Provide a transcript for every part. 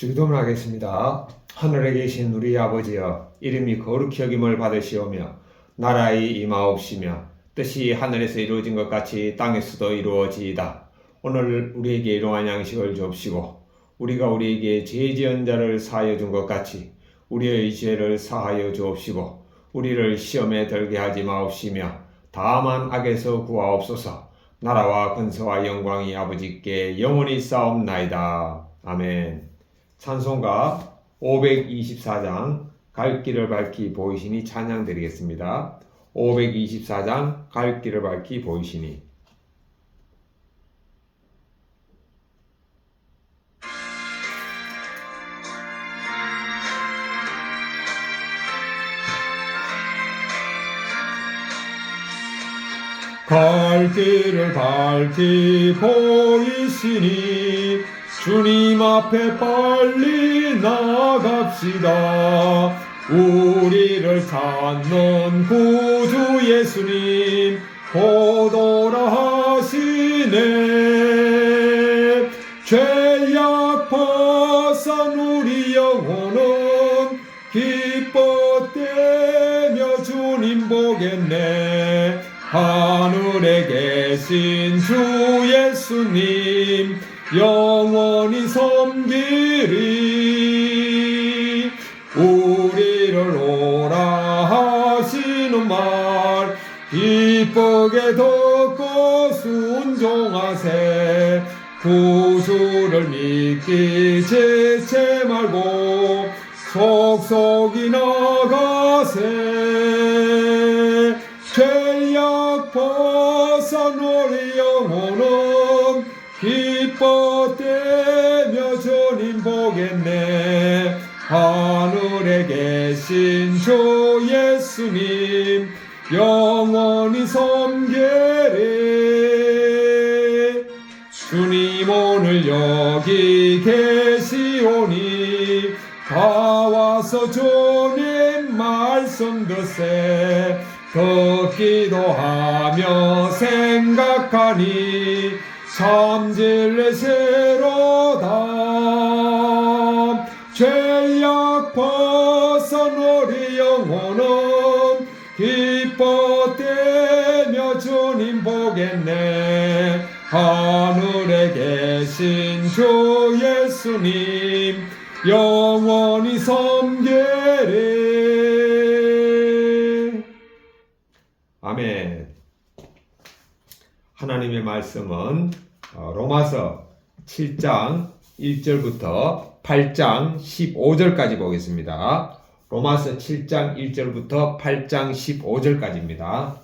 주기도문 하겠습니다. 하늘에 계신 우리 아버지여 이름이 거룩히 여김을 받으시오며 나라의 임하옵시며 뜻이 하늘에서 이루어진 것 같이 땅에서도 이루어지이다. 오늘 우리에게 일용할 양식을 주옵시고 우리가 우리에게 죄 지은 자를 사하여 준 것 같이 우리의 죄를 사하여 주옵시고 우리를 시험에 들게 하지 마옵시며 다만 악에서 구하옵소서 나라와 근서와 영광이 아버지께 영원히 싸움나이다. 아멘. 찬송가 524장 갈 길을 밝히 보이시니 찬양 드리겠습니다. 524장 갈 길을 밝히 보이시니 갈 길을 밝히 보이시니 주님 앞에 빨리 나갑시다. 우리를 찾는 구주 예수님 보도라 하시네. 죄악 벗은 우리 영혼은 기뻐되며 주님 보겠네. 하늘에 계신 주 예수님 영원히 섬기리 우리를 오라 하시는 말. 기쁘게 듣고 순종하세. 구주를 믿기 지체 말고 속속이 나가세. 죄악 벗은 우리 영혼은 기뻐되며 주님 보겠네. 하늘에 계신 주 예수님 영원히 섬기리 주님 오늘 여기 계시오니 다 와서 주님 말씀 듣세. 듣기도 하며 생각하니 참 진리새로다. 죄악 벗은 우리 영혼은 기뻐되며 주님 보겠네. 하늘에 계신 주 예수님 영원히 섬기리 아멘. 하나님의 말씀은 어, 로마서 7장 1절부터 8장 15절까지 보겠습니다. 로마서 7장 1절부터 8장 15절까지입니다.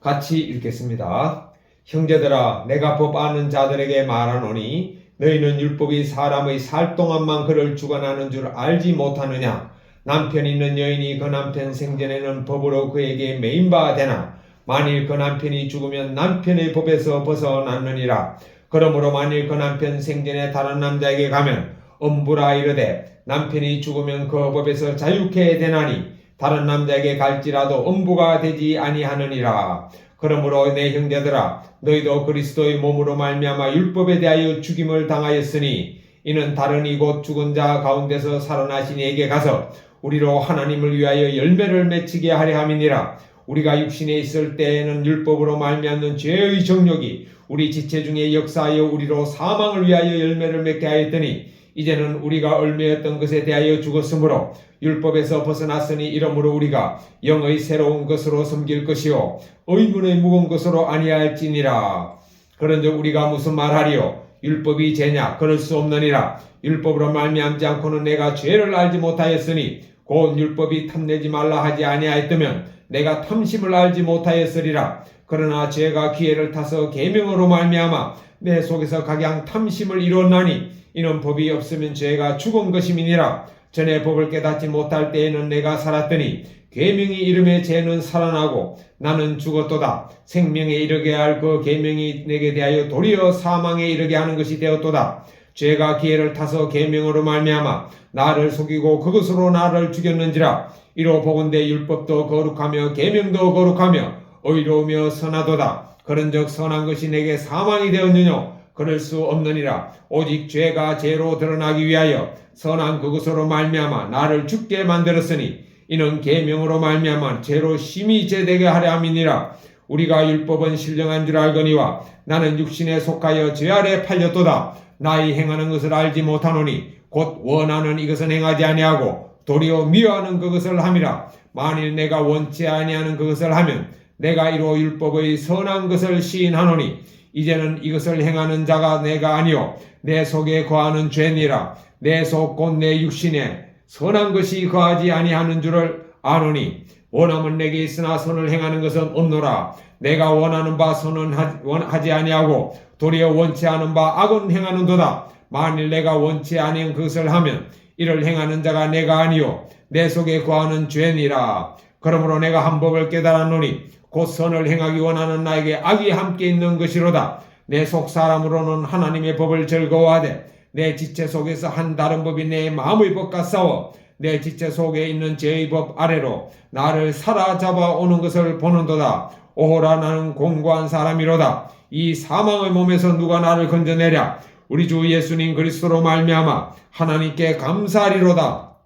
같이 읽겠습니다. 형제들아 내가 법 아는 자들에게 말하노니 너희는 율법이 사람의 살 동안만 그를 주관하는 줄 알지 못하느냐 남편 있는 여인이 그 남편 생전에는 법으로 그에게 매인 바 되나 만일 그 남편이 죽으면 남편의 법에서 벗어났느니라. 그러므로 만일 그 남편 생전에 다른 남자에게 가면 엄부라 이르되 남편이 죽으면 그 법에서 자유케 되나니 다른 남자에게 갈지라도 엄부가 되지 아니하느니라. 그러므로 내 형제들아 너희도 그리스도의 몸으로 말미암아 율법에 대하여 죽임을 당하였으니 이는 다른 이곳 죽은 자 가운데서 살아나신 이에게 가서 우리로 하나님을 위하여 열매를 맺히게 하려 함이니라 우리가 육신에 있을 때에는 율법으로 말미암는 죄의 정욕이 우리 지체 중에 역사하여 우리로 사망을 위하여 열매를 맺게 하였더니 이제는 우리가 얼매였던 것에 대하여 죽었으므로 율법에서 벗어났으니 이러므로 우리가 영의 새로운 것으로 섬길 것이요 의문의 무거운 것으로 아니할지니라. 그런즉 우리가 무슨 말하리요? 율법이 죄냐? 그럴 수 없느니라. 율법으로 말미암지 않고는 내가 죄를 알지 못하였으니 곧 율법이 탐내지 말라 하지 아니하였다면 내가 탐심을 알지 못하였으리라. 그러나 죄가 기회를 타서 계명으로 말미암아 내 속에서 각양 탐심을 이뤘나니 이는 법이 없으면 죄가 죽은 것임이니라. 전에 법을 깨닫지 못할 때에는 내가 살았더니 계명이 이름에 죄는 살아나고 나는 죽었도다. 생명에 이르게 할 그 계명이 내게 대하여 도리어 사망에 이르게 하는 것이 되었도다 죄가 기회를 타서 계명으로 말미암아 나를 속이고 그것으로 나를 죽였는지라 이로 보건대 율법도 거룩하며 계명도 거룩하며 의로우며 선하도다. 그런즉 선한 것이 내게 사망이 되었느뇨? 그럴 수 없느니라. 오직 죄가 죄로 드러나기 위하여 선한 그것으로 말미암아 나를 죽게 만들었으니 이는 계명으로 말미암아 죄로 심히 제되게 하려 함이니라 우리가 율법은 신령한 줄 알거니와 나는 육신에 속하여 죄 아래 팔렸도다. 나의 행하는 것을 알지 못하노니 곧 원하는 이것은 행하지 아니하고 도리어 미워하는 그것을 함이라. 만일 내가 원치 아니하는 그것을 하면 내가 이로 율법의 선한 것을 시인하노니 이제는 이것을 행하는 자가 내가 아니요 내 속에 거하는 죄니라. 내 속 곧 내 육신에 선한 것이 거하지 아니하는 줄을 아노니 원함은 내게 있으나 선을 행하는 것은 없노라. 내가 원하는 바 선은 하지 아니하고 도리어 원치 않은 바 악은 행하는도다. 만일 내가 원치 아니한 그것을 하면 이를 행하는 자가 내가 아니요 내 속에 거하는 죄니라. 그러므로 내가 한 법을 깨달았노니 곧 선을 행하기 원하는 나에게 악이 함께 있는 것이로다. 내 속 사람으로는 하나님의 법을 즐거워하되 내 지체 속에서 한 다른 법이 내 마음의 법과 싸워 내 지체 속에 있는 죄의 법 아래로 나를 사로잡아 오는 것을 보는도다. 오호라 나는 공고한 사람이로다. 이 사망의 몸에서 누가 나를 건져내랴? 우리 주 예수님 그리스도로 말미암아 하나님께 감사하리로다.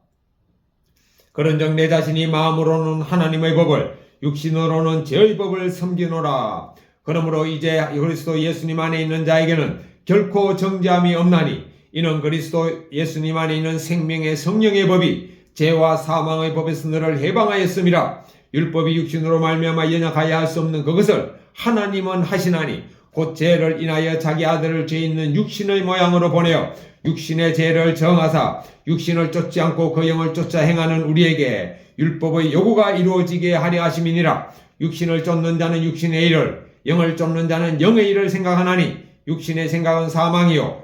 그런즉 내 자신이 마음으로는 하나님의 법을 육신으로는 죄의 법을 섬기노라. 그러므로 이제 그리스도 예수님 안에 있는 자에게는 결코 정죄함이 없나니 이는 그리스도 예수님 안에 있는 생명의 성령의 법이 죄와 사망의 법에서 너를 해방하였음이라 율법이 육신으로 말미암아 연약하여 할 수 없는 그것을 하나님은 하시나니 곧 죄를 인하여 자기 아들을 죄 있는 육신의 모양으로 보내어 육신의 죄를 정하사 육신을 쫓지 않고 그 영을 쫓아 행하는 우리에게 율법의 요구가 이루어지게 하려 하심이니라 육신을 쫓는 자는 육신의 일을 영을 쫓는 자는 영의 일을 생각하나니 육신의 생각은 사망이요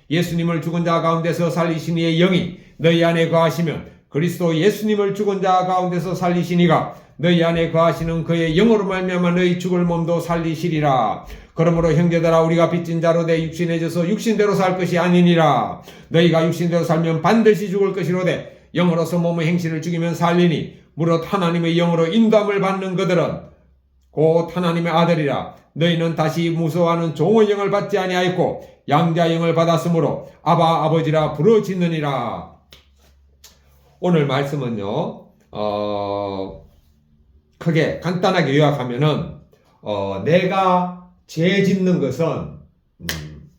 예수님을 죽은 자 가운데서 살리신 이의 영이 너희 안에 거하시면 그리스도 예수님을 죽은 자 가운데서 살리시니가 너희 안에 거하시는 그의 영으로 말미암아 너희 죽을 몸도 살리시리라. 그러므로 형제들아 우리가 빚진 자로 내 육신에 져서 육신대로 살 것이 아니니라. 너희가 육신대로 살면 반드시 죽을 것이로되 영으로서 몸의 행실을 죽이면 살리니 무릇 하나님의 영으로 인도함을 받는 그들은 곧 하나님의 아들이라 너희는 다시 무서워하는 종의 영을 받지 아니하였고 양자 영을 받았으므로 아바 아버지라 부르짖느니라. 오늘 말씀은요, 어, 크게 간단하게 요약하면은, 어, 내가 죄 짓는 것은, 음,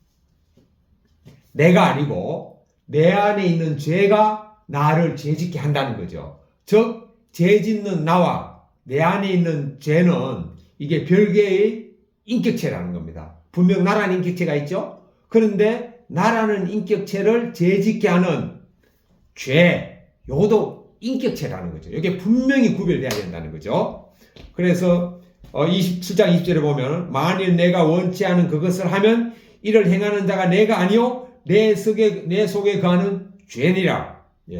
내가 아니고, 내 안에 있는 죄가 나를 죄 짓게 한다는 거죠. 즉, 죄 짓는 나와 내 안에 있는 죄는 이게 별개의 인격체라는 겁니다. 분명 나라는 인격체가 있죠? 그런데 나라는 인격체를 죄 짓게 하는 죄, 요것도 인격체라는 거죠. 이게 분명히 구별돼야 된다는 거죠. 그래서 어, 27장 20절에 보면 만일 내가 원치 않은 그것을 하면 이를 행하는 자가 내가 아니요 내 속에 내 속에 거하는 죄니라. 예.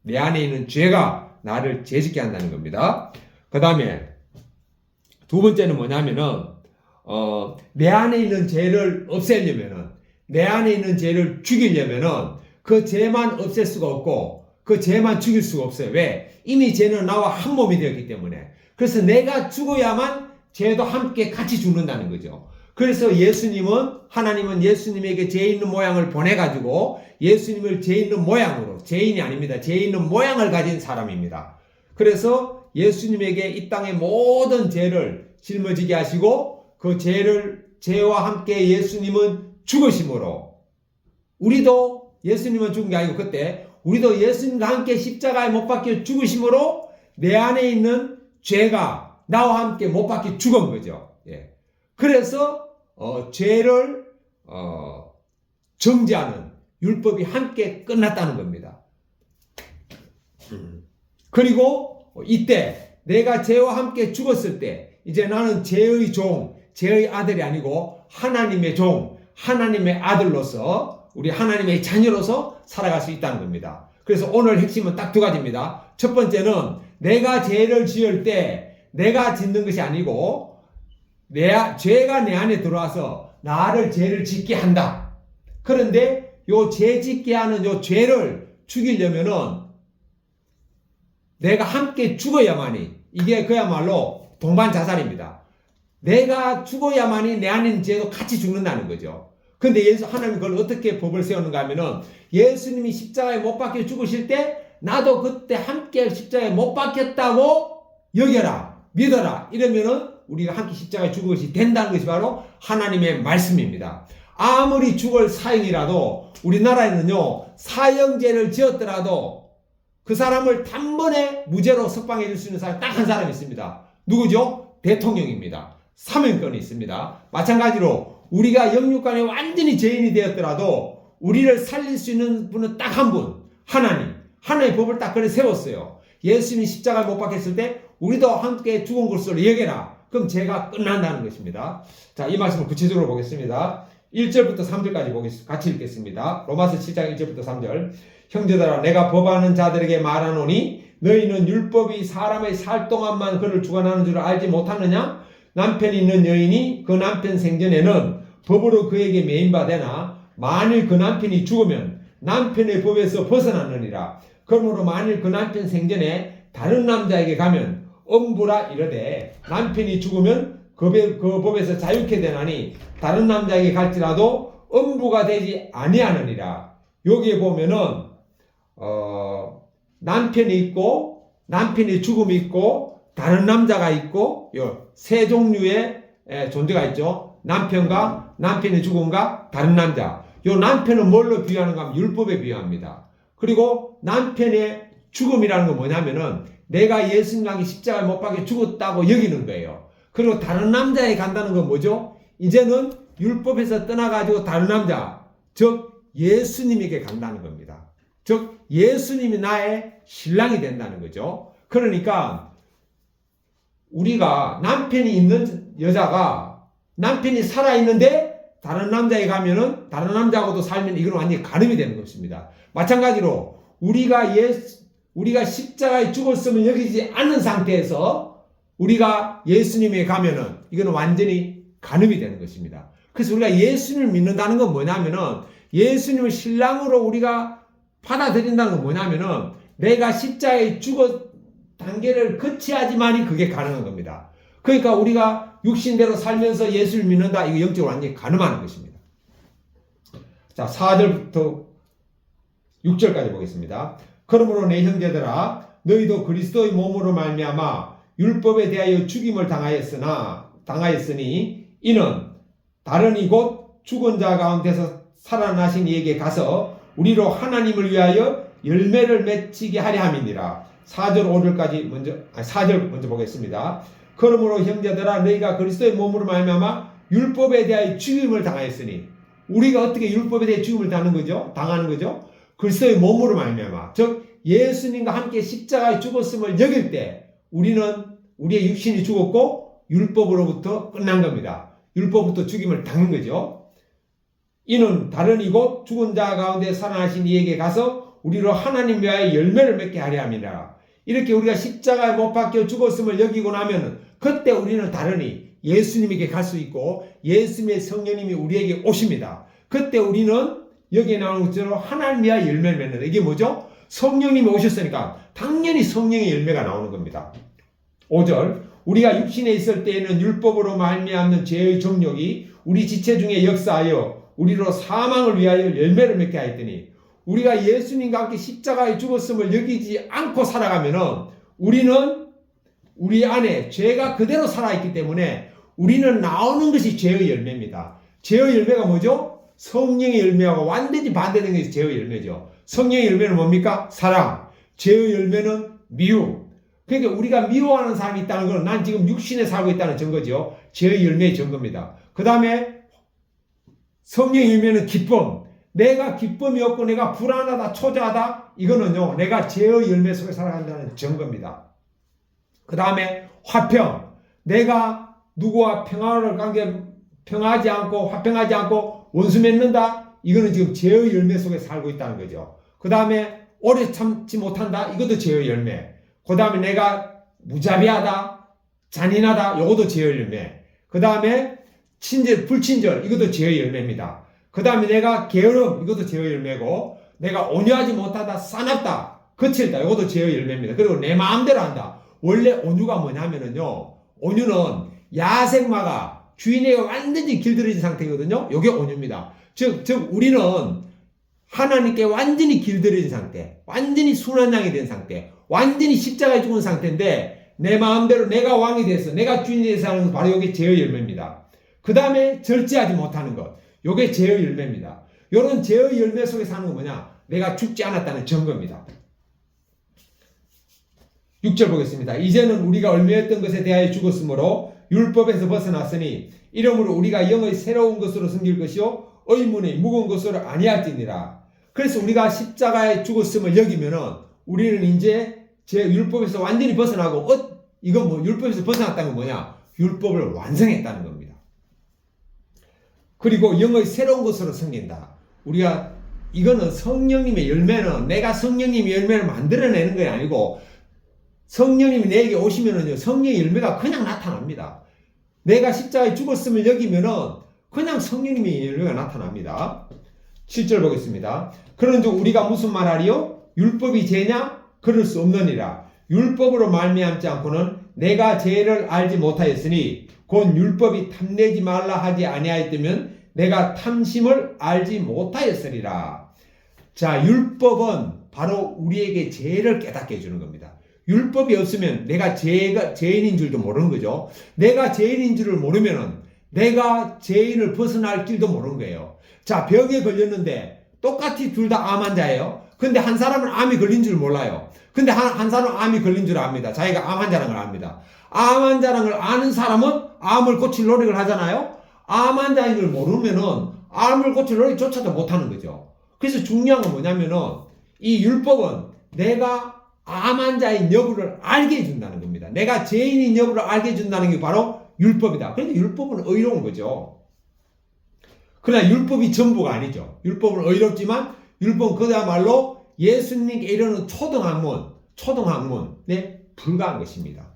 내 안에 있는 죄가 나를 죄짓게 한다는 겁니다. 그 다음에 두 번째는 뭐냐면은 어, 내 안에 있는 죄를 없애려면은 내 안에 있는 죄를 죽이려면은 그 죄만 없앨 수가 없고 그 죄만 죽일 수가 없어요. 왜? 이미 죄는 나와 한 몸이 되었기 때문에. 그래서 내가 죽어야만 죄도 함께 같이 죽는다는 거죠. 그래서 예수님은 하나님은 예수님에게 죄 있는 모양을 보내 가지고 예수님을 죄 있는 모양으로 죄인이 아닙니다. 죄 있는 모양을 가진 사람입니다. 그래서 예수님에게 이 땅의 모든 죄를 짊어지게 하시고 그 죄를 죄와 함께 예수님은 죽으심으로 우리도 예수님은 죽은 게 아니고 그때 우리도 예수님과 함께 십자가에 못 박혀 죽으심으로 내 안에 있는 죄가 나와 함께 못 박혀 죽은 거죠. 예. 그래서 어, 죄를 어, 정죄하는 율법이 함께 끝났다는 겁니다. 그리고 이때 내가 죄와 함께 죽었을 때 이제 나는 죄의 종, 죄의 아들이 아니고 하나님의 종, 하나님의 아들로서 우리 하나님의 자녀로서 살아갈 수 있다는 겁니다. 그래서 오늘 핵심은 딱 두 가지입니다. 첫 번째는 내가 죄를 지을 때 내가 짓는 것이 아니고 내, 죄가 내 안에 들어와서 나를 죄를 짓게 한다. 그런데 요 죄 짓게 하는 요 죄를 죽이려면은 내가 함께 죽어야만이 이게 그야말로 동반 자살입니다. 내가 죽어야만이 내 안에 있는 죄도 같이 죽는다는 거죠. 근데 예수 하나님 그걸 어떻게 법을 세우는가 하면은 예수님이 십자가에 못 박혀 죽으실 때 나도 그때 함께 십자가에 못 박혔다고 여겨라 믿어라 이러면은 우리가 함께 십자가에 죽은 것이 된다는 것이 바로 하나님의 말씀입니다. 아무리 죽을 사형이라도 우리나라에는요 사형제를 지었더라도 그 사람을 단번에 무죄로 석방해 줄 수 있는 사람이 딱 한 사람이 있습니다. 누구죠? 대통령입니다. 사면권이 있습니다. 마찬가지로 우리가 영육간에 완전히 죄인이 되었더라도 우리를 살릴 수 있는 분은 딱 한 분. 하나님. 하나님의 법을 딱 그래 세웠어요. 예수님이 십자가에 못 박혔을 때 우리도 함께 죽은 것으로 여겨라. 그럼 죄가 끝난다는 것입니다. 자, 이 말씀을 구체적으로 보겠습니다. 1절부터 3절까지 보겠습니다. 같이 읽겠습니다. 로마서 7장 1절부터 3절. 형제들아 내가 법하는 자들에게 말하노니 너희는 율법이 사람의 살 동안만 그를 주관하는 줄 알지 못하느냐? 남편이 있는 여인이 그 남편 생전에는 법으로 그에게 매인바되나 만일 그 남편이 죽으면 남편의 법에서 벗어났느니라. 그러므로 만일 그 남편 생전에 다른 남자에게 가면 엄부라 이르되 남편이 죽으면 그, 배- 그 법에서 자유케 되나니 다른 남자에게 갈지라도 엄부가 되지 아니하느니라. 여기에 보면은 어, 남편이 있고 남편의 죽음이 있고 다른 남자가 있고 요세 종류의 에, 존재가 있죠. 남편과 남편의 죽음과 다른 남자. 요 남편은 뭘로 비유하는가 하면 율법에 비유합니다. 그리고 남편의 죽음이라는 건 뭐냐면은 내가 예수님 향해 십자가에 못 박혀 죽었다고 여기는 거예요. 그리고 다른 남자에 간다는 건 뭐죠? 이제는 율법에서 떠나가지고 다른 남자, 즉 예수님에게 간다는 겁니다. 즉 예수님이 나의 신랑이 된다는 거죠. 그러니까 우리가 남편이 있는 여자가 남편이 살아 있는데 다른 남자에 가면은 다른 남자하고도 살면 이건 완전히 가늠이 되는 것입니다. 마찬가지로 우리가 예수 우리가 십자가에 죽었음을 여기지 않는 상태에서 우리가 예수님에 가면은 이거는 완전히 가늠이 되는 것입니다. 그래서 우리가 예수님을 믿는다는 건 뭐냐면은 예수님을 신랑으로 우리가 받아들인다는 건 뭐냐면은 내가 십자가에 죽어 단계를 거치야지만이 그게 가능한 겁니다. 그러니까 우리가 육신대로 살면서 예수를 믿는다 이거 영적으로 완전히 가늠하는 것입니다. 자, 4절부터 6절까지 보겠습니다. 그러므로 내 형제들아 너희도 그리스도의 몸으로 말미암아 율법에 대하여 죽임을 당하였으나 당하였으니 이는 다른 이곳 죽은 자 가운데서 살아나신 이에게 가서 우리로 하나님을 위하여 열매를 맺히게 하려 함이니라. 4절 5절까지 먼저 아니 4절 먼저 보겠습니다. 그러므로 형제들아 너희가 그리스도의 몸으로 말미암아 율법에 대하여 죽임을 당하였으니 우리가 어떻게 율법에 대해 죽임을 당하는 거죠? 당하는 거죠? 그리스도의 몸으로 말미암아 즉 예수님과 함께 십자가에 죽었음을 여길 때 우리는 우리의 육신이 죽었고 율법으로부터 끝난 겁니다. 율법부터 죽임을 당한 거죠. 이는 다른 이곳 죽은 자 가운데 살아나신 이에게 가서 우리로 하나님 위하여 열매를 맺게 하려 함이라. 이렇게 우리가 십자가에 못 박혀 죽었음을 여기고 나면은 그때 우리는 다르니 예수님에게 갈 수 있고 예수님의 성령님이 우리에게 오십니다. 그때 우리는 여기에 나오는 것처럼 하나님 위하여 열매를 맺는다. 이게 뭐죠? 성령님이 오셨으니까 당연히 성령의 열매가 나오는 겁니다. 5절 우리가 육신에 있을 때에는 율법으로 말미암는 죄의 정욕이 우리 지체 중에 역사하여 우리로 사망을 위하여 열매를 맺게 하였더니 우리가 예수님과 함께 십자가에 죽었음을 여기지 않고 살아가면은 우리는 우리 안에 죄가 그대로 살아있기 때문에 우리는 나오는 것이 죄의 열매입니다. 죄의 열매가 뭐죠? 성령의 열매하고 완전히 반대되는 것이 죄의 열매죠. 성령의 열매는 뭡니까? 사랑. 죄의 열매는 미움. 그러니까 우리가 미워하는 사람이 있다는 것은 난 지금 육신에 살고 있다는 증거죠. 죄의 열매의 증거입니다. 그 다음에 성령의 열매는 기쁨. 내가 기쁨이 없고 내가 불안하다, 초조하다. 이거는요, 내가 죄의 열매 속에 살아간다는 증거입니다. 그 다음에 화평. 내가 누구와 평화를 관계, 평하지 않고, 화평하지 않고, 원수 맺는다. 이거는 지금 죄의 열매 속에 살고 있다는 거죠. 그 다음에 오래 참지 못한다. 이것도 죄의 열매. 그 다음에 내가 무자비하다, 잔인하다. 이것도 죄의 열매. 그 다음에 친절, 불친절. 이것도 죄의 열매입니다. 그 다음에 내가 게으름. 이것도 죄의 열매고, 내가 온유하지 못하다, 싸납다, 거칠다. 이것도 죄의 열매입니다. 그리고 내 마음대로 한다. 원래 온유가 뭐냐면은요, 온유는 야생마가 주인에게 완전히 길들여진 상태거든요. 이게 온유입니다. 즉, 즉, 우리는 하나님께 완전히 길들여진 상태, 완전히 순한 양이 된 상태, 완전히 십자가에 죽은 상태인데, 내 마음대로 내가 왕이 돼서, 내가 주인이 돼서 하는 것, 바로 이게 죄의 열매입니다. 그 다음에 절제하지 못하는 것, 이게 죄의 열매입니다. 이런 죄의 열매 속에 사는 건 뭐냐? 내가 죽지 않았다는 증거입니다. 6절 보겠습니다. 이제는 우리가 얼매였던 것에 대하여 죽었으므로 율법에서 벗어났으니 이러므로 우리가 영의 새로운 것으로 섬길 것이요 의문의 무거운 것으로 아니할지니라. 그래서 우리가 십자가에 죽었음을 여기면은 우리는 이제 제 율법에서 완전히 벗어나고 어 이건 뭐 율법에서 벗어났다는 건 뭐냐? 율법을 완성했다는 겁니다. 그리고 영의 새로운 것으로 섬긴다. 우리가 이거는 성령님의 열매는 내가 성령님의 열매를 만들어내는 게 아니고 성령님이 내게 오시면은요, 성령의 열매가 그냥 나타납니다. 내가 십자가에 죽었음을 여기면은 그냥 성령님의 열매가 나타납니다. 7절 보겠습니다. 그런즉 우리가 무슨 말하리요? 율법이 죄냐? 그럴 수 없느니라. 율법으로 말미암지 않고는 내가 죄를 알지 못하였으니 곧 율법이 탐내지 말라 하지 아니하였다면 내가 탐심을 알지 못하였으리라. 자, 율법은 바로 우리에게 죄를 깨닫게 해주는 겁니다. 율법이 없으면 내가 죄가 죄인인 줄도 모르는 거죠. 내가 죄인인 줄을 모르면은 내가 죄인을 벗어날 길도 모르는 거예요. 자, 병에 걸렸는데 똑같이 둘 다 암 환자예요. 근데 한 사람은 암이 걸린 줄 몰라요. 근데 한, 한 사람은 암이 걸린 줄 압니다. 자기가 암 환자라는 걸 압니다. 암 환자라는 걸 아는 사람은 암을 고칠 노력을 하잖아요. 암 환자인 걸 모르면은 암을 고칠 노력조차도 못 하는 거죠. 그래서 중요한 건 뭐냐면은 이 율법은 내가 암 환자인 여부를 알게 해준다는 겁니다. 내가 죄인인 여부를 알게 해준다는 게 바로 율법이다. 그런데 율법은 의로운 거죠. 그러나 율법이 전부가 아니죠. 율법은 의롭지만 율법은 그야말로 예수님께 이르는 초등학문, 초등학문에 불과한 것입니다.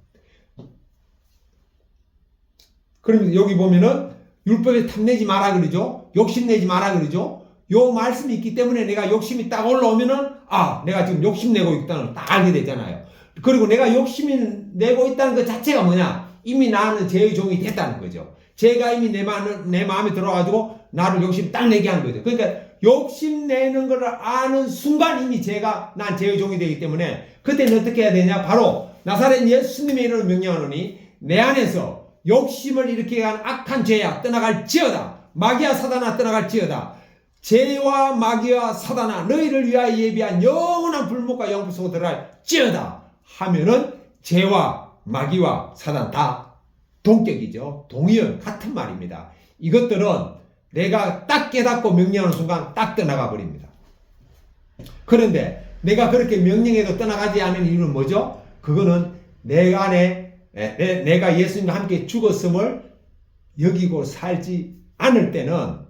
그럼 여기 보면은 율법에 탐내지 마라 그러죠. 욕심내지 마라 그러죠. 요 말씀이 있기 때문에 내가 욕심이 딱 올라오면은 아 내가 지금 욕심내고 있다는 걸 딱 알게 되잖아요. 그리고 내가 욕심이 내고 있다는 것 자체가 뭐냐? 이미 나는 죄의 종이 됐다는 거죠. 죄가 이미 내, 마음, 내 마음에 들어가지고 나를 욕심 딱 내게 한 거죠. 그러니까 욕심 내는 것을 아는 순간 이미 죄가 난 죄의 종이 되기 때문에 그때는 어떻게 해야 되냐? 바로 나사렛 예수님의 이름을 명령하노니 내 안에서 욕심을 일으키게 한 악한 죄야 떠나갈지어다. 마귀야 사단아 떠나갈지어다. 죄와 마귀와 사단아 너희를 위하여 예비한 영원한 불목과 영불 속으로 들어갈지어다 하면은 죄와 마귀와 사단 다 동격이죠. 동의어 같은 말입니다. 이것들은 내가 딱 깨닫고 명령하는 순간 딱 떠나가 버립니다. 그런데 내가 그렇게 명령해도 떠나가지 않은 이유는 뭐죠? 그거는 내 안에 내, 내가 예수님과 함께 죽었음을 여기고 살지 않을 때는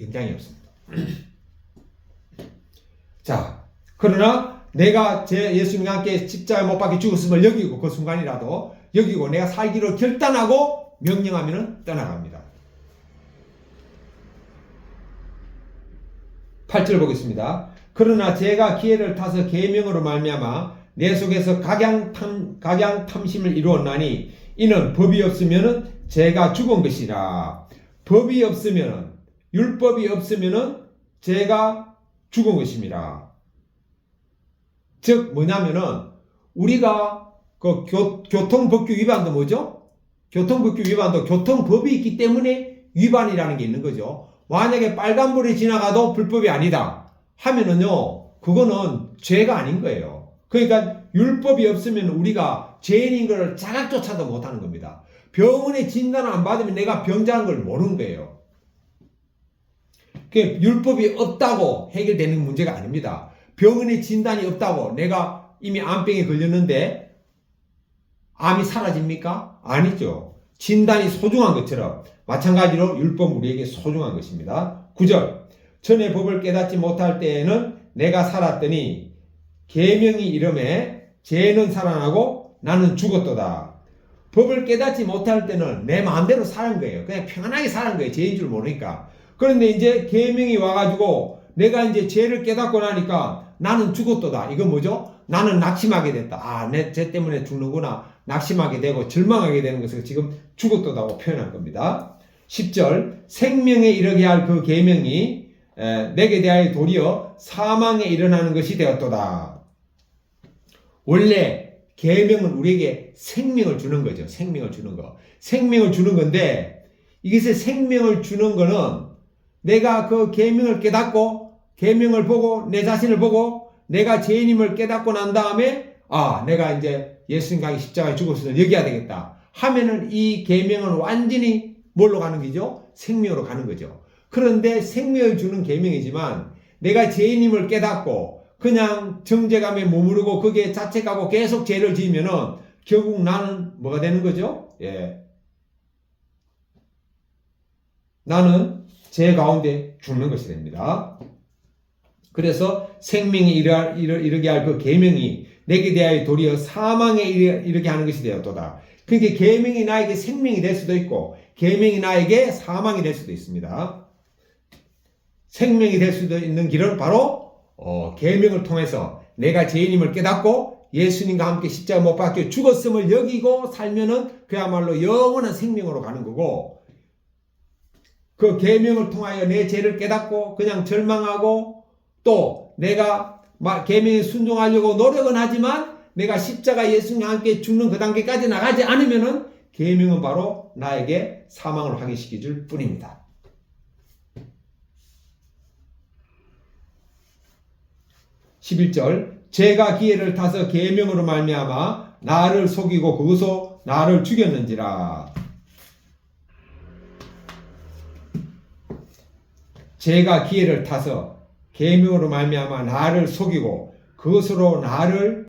영장이 없습니다. 자, 그러나 내가 제 예수님과 함께 십자가에 못 박혀 죽었음을 여기고 그 순간이라도 여기고 내가 살기로 결단하고 명령하면 떠나갑니다. 8절 보겠습니다. 그러나 제가 기회를 타서 계명으로 말미암아 내 속에서 각양탐 각양탐심을 이루었나니 이는 법이 없으면은 제가 죽은 것이라. 법이 없으면은 율법이 없으면은 제가 죽은 것입니다. 즉 뭐냐면은 우리가 그 교, 교통법규 위반도 뭐죠? 교통법규 위반도 교통법이 있기 때문에 위반이라는 게 있는 거죠. 만약에 빨간불이 지나가도 불법이 아니다 하면은요, 그거는 죄가 아닌 거예요. 그러니까 율법이 없으면 우리가 죄인인 걸 자각조차도 못하는 겁니다. 병원의 진단을 안 받으면 내가 병자인 걸 모르는 거예요. 그 율법이 없다고 해결되는 문제가 아닙니다. 병원의 진단이 없다고 내가 이미 암병에 걸렸는데 암이 사라집니까? 아니죠. 진단이 소중한 것처럼 마찬가지로 율법 우리에게 소중한 것입니다. 9절 전에 법을 깨닫지 못할 때에는 내가 살았더니 계명이 이름에 죄는 살아나고 나는 죽었도다. 법을 깨닫지 못할 때는 내 마음대로 사는 거예요. 그냥 편안하게 사는 거예요. 죄인 줄 모르니까. 그런데 이제 계명이 와가지고 내가 이제 죄를 깨닫고 나니까 나는 죽었도다. 이건 뭐죠? 나는 낙심하게 됐다. 아, 내 죄 때문에 죽는구나. 낙심하게 되고 절망하게 되는 것을 지금 죽었도다고 표현한 겁니다. 10절 생명에 이르게 할 그 계명이 에, 내게 대하여 도리어 사망에 일어나는 것이 되었도다. 원래 계명은 우리에게 생명을 주는 거죠. 생명을 주는 거. 생명을 주는 건데 이것에 생명을 주는 거는 내가 그 계명을 깨닫고 계명을 보고 내 자신을 보고 내가 죄인임을 깨닫고 난 다음에 아 내가 이제 예수님과 함께 십자가에 죽었으면 여기야 되겠다 하면은 이 계명은 완전히 뭘로 가는 거죠? 생명으로 가는 거죠. 그런데 생명을 주는 계명이지만 내가 죄인임을 깨닫고 그냥 정죄감에 머무르고 거기에 자책하고 계속 죄를 지으면은 결국 나는 뭐가 되는 거죠? 예. 나는 죄 가운데 죽는 것이 됩니다. 그래서 생명에 이르, 이르, 이르게 할 그 계명이 내게 대하여 도리어 사망에 이르, 이르게 하는 것이 되었도다. 그러니까 계명이 나에게 생명이 될 수도 있고 계명이 나에게 사망이 될 수도 있습니다. 생명이 될 수도 있는 길은 바로 어, 계명을 통해서 내가 죄인임을 깨닫고 예수님과 함께 십자가 못 박혀 죽었음을 여기고 살면은 그야말로 영원한 생명으로 가는 거고 그 계명을 통하여 내 죄를 깨닫고 그냥 절망하고 또 내가 막 계명에 순종하려고 노력은 하지만 내가 십자가 예수님과 함께 죽는 그 단계까지 나가지 않으면은 계명은 바로 나에게 사망을 확인시켜 줄 뿐입니다. 11절 제가 기회를 타서 계명으로 말미암아 나를 속이고 그것으로 나를 죽였는지라. 제가 기회를 타서 계명으로 말미암아 나를 속이고 그것으로 나를